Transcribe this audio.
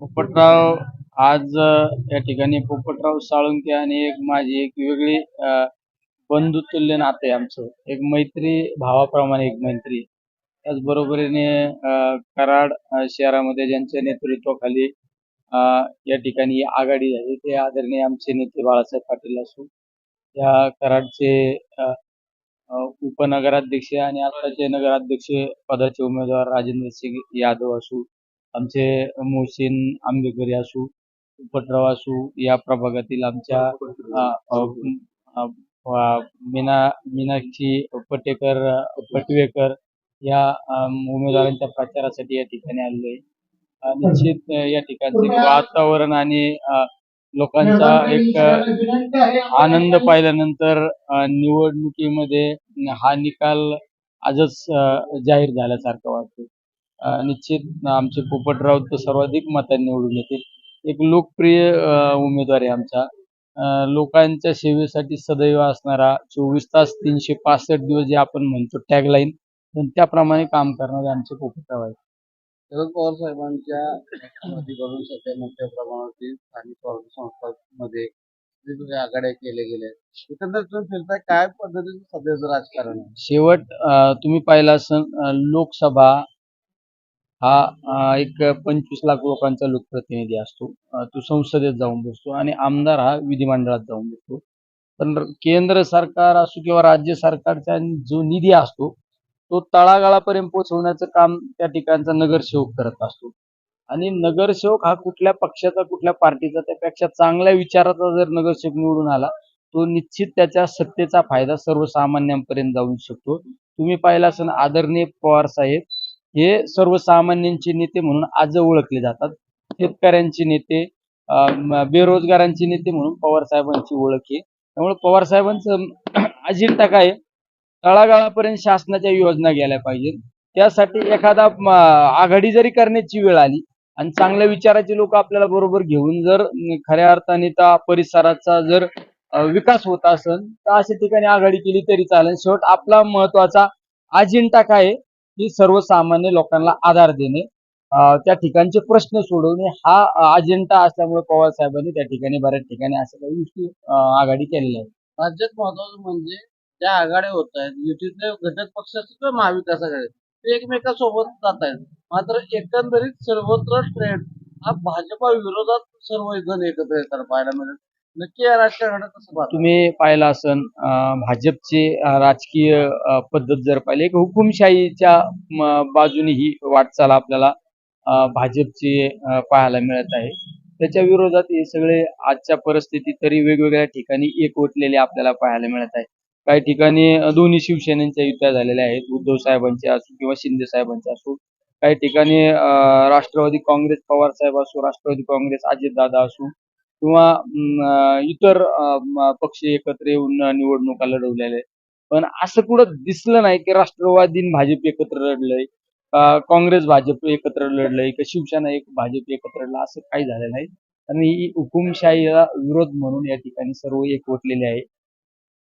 पोपटराव आज या ठिकाणी पोपटराव साळुंके आणि एक माझी एक वेगळी बंधुतुल्य नाते आमचं. एक मैत्री भावाप्रमाणे एक मैत्री. त्याचबरोबरीने कराड शहरामध्ये ज्यांच्या नेतृत्वाखाली या ठिकाणी आघाडी झाली ते आदरणीय आमचे नेते बाळासाहेब पाटील असो या कराडचे उपनगराध्यक्ष आणि आताचे नगराध्यक्ष पदाचे उमेदवार राजेंद्र सिंग यादव असू आमचे मोहसिन आंबेकरी असू पोपटराव असू या प्रभागातील आमच्या मीना मीनाक्षी पटेकर पटवेकर या उमेदवारांच्या प्रचारासाठी या ठिकाणी आलेलो आहे. निश्चित या ठिकाणचे वातावरण आणि लोकांचा एक आनंद पाहिल्यानंतर निवडणुकीमध्ये हा निकाल आजच जाहीर झाल्यासारखा वाटतो निश्चित आमचे पोपटराव तर सर्वाधिक मतांनी निवडून येतील. एक लोकप्रिय उमेदवार आहे आमचा. लोकांच्या सेवेसाठी सदैव असणारा चोवीस तास तीनशे पासष्ट दिवस जे आपण म्हणतो टॅगलाईन पण त्याप्रमाणे काम करणारे आमचे पोपटराव आहेत. शरद पवार साहेबांच्या सध्या मोठ्या प्रमाणावरती स्थानिक स्वराज्य संस्थांमध्ये आघाड्या केल्या गेल्या आहेत. एकंदरीत फिरताय काय पद्धतीचं सध्याचं राजकारण आहे? शेवट तुम्ही पाहिला असन अ, लोकसभा हा एक पंचवीस लाख लोकांचा लोकप्रतिनिधी असतो. तो संसदेत जाऊन बसतो आणि आमदार हा विधिमंडळात जाऊन बसतो. पण केंद्र सरकार असो किंवा राज्य सरकारचा जो निधी असतो तो तळागाळापर्यंत पोहोचवण्याचं काम त्या ठिकाणचा नगरसेवक करत असतो. आणि नगरसेवक हा कुठल्या पक्षाचा कुठल्या पार्टीचा त्यापेक्षा चांगल्या विचाराचा जर नगरसेवक निवडून आला तो निश्चित त्याच्या सत्तेचा फायदा सर्वसामान्यांपर्यंत जाऊ शकतो. तुम्ही पाहिला असं आदरणीय पवार साहेब हे सर्वसामान्यांचे नेते म्हणून आज ओळखले जातात. शेतकऱ्यांचे नेते बेरोजगारांचे नेते म्हणून पवार साहेबांची ओळख आहे. त्यामुळे पवार साहेबांचं अजिंठा काय तळागाळापर्यंत शासनाच्या योजना गेल्या पाहिजेत. त्यासाठी एखादा आघाडी जरी करण्याची वेळ आली आणि चांगल्या विचाराचे लोक आपल्याला बरोबर घेऊन जर खऱ्या अर्थाने त्या परिसराचा जर विकास होत असेल तर अशा ठिकाणी आघाडी केली तरी चालेल. शेवट आपला महत्त्वाचा अजिंठा काय की सर्वसामान्य लोकांना आधार देणे त्या ठिकाणचे प्रश्न सोडवणे हा अजेंडा असल्यामुळे पवार साहेबांनी त्या ठिकाणी बऱ्याच ठिकाणी अशा काही गोष्टी आघाडी केलेल्या आहेत. राज्यात महत्वाचं म्हणजे ज्या आघाड्या होत आहेत युतीतले घटक पक्ष असतील किंवा महाविकास आघाडी ते एकमेकांसोबत जात आहेत. मात्र एकंदरीत सर्वत्र ट्रेंड हा भाजपा विरोधात सर्व जण एकत्र येतात पाहायला मिळेल. नक्की या राजकारणात तुम्ही पाहिलं असन भाजपचे भाजपची राजकीय पद्धत जर पाहिली एक हुकुमशाहीच्या बाजूने ही वाटचाल आपल्याला भाजपची पाहायला मिळत आहे. त्याच्या विरोधात हे सगळे आजच्या परिस्थितीत तरी वेगवेगळ्या ठिकाणी एकवटलेले आपल्याला पाहायला मिळत आहे. काही ठिकाणी दोन्ही शिवसेनेच्या युत्या झालेल्या आहेत उद्धव साहेबांचे असो किंवा शिंदे साहेबांचे असो. काही ठिकाणी राष्ट्रवादी काँग्रेस पवार साहेब असो राष्ट्रवादी काँग्रेस अजितदादा असो. किंवा इतर पक्ष एकत्र येऊन निवडणुका लढवलेल्या आहेत. पण असं कुठं दिसलं नाही की राष्ट्रवादी भाजप एकत्र लढलंय काँग्रेस भाजप एकत्र लढलंय का शिवसेना एक भाजप एकत्र लढला असं काही झालं नाही. आणि हुकुमशाहीला विरोध म्हणून या ठिकाणी सर्व एकवटलेले आहे.